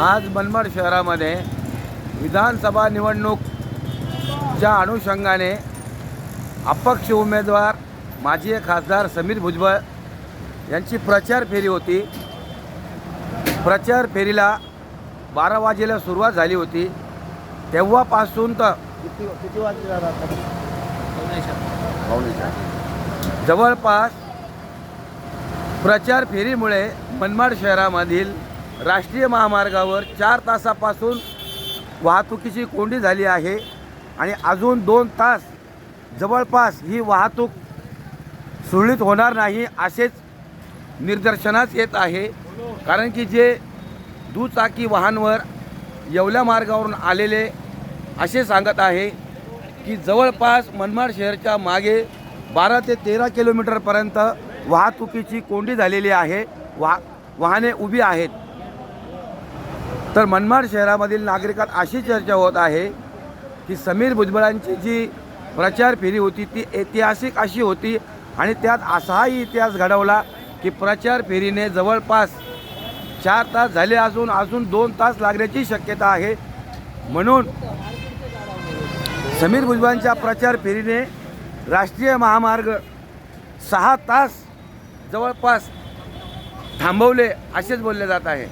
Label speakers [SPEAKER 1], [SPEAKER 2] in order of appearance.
[SPEAKER 1] आज मनमाड शहरामध्ये विधानसभा निवडणूकच्या अनुषंगाने अपक्ष उमेदवार माजी खासदार समीर भुजबळ यांची प्रचार फेरी होती. प्रचार फेरीला बारा वाजेला सुरुवात झाली होती. तेव्हापासून तर
[SPEAKER 2] किती वाजले
[SPEAKER 1] जवळपास प्रचार फेरीमुळे मनमाड शहरामधील राष्ट्रीय महामार्गावर चार तासापासून वाहतुकीची कोंडी झाली आहे आणि अजून दोन तास जवळपास ही वाहतूक सुरळीत होणार नाही असेच निदर्शनास येत आहे. कारण की जे दुचाकी वाहनवर येवल्या मार्गावरून आलेले असे सांगत आहे की जवळपास मनमाड शहरच्या मागे बारा ते तेरा किलोमीटरपर्यंत वाहतुकीची कोंडी झालेली आहे. वा वाहने उभी आहेत. तर मनमाड शहरामधील नागरिकात अशी चर्चा होत आहे की समीर भुजबळांची जी प्रचार फेरी होती ती ऐतिहासिक अशी होती आणि त्यात असाही इतिहास घडवला की प्रचार फेरीने जवळपास चार तास झाले असून अजून दोन तास लागण्याची शक्यता आहे. म्हणून समीर भुजबळांच्या प्रचार फेरीने राष्ट्रीय महामार्ग सहा तास जवळपास थांबवले असेच बोलले जात आहे.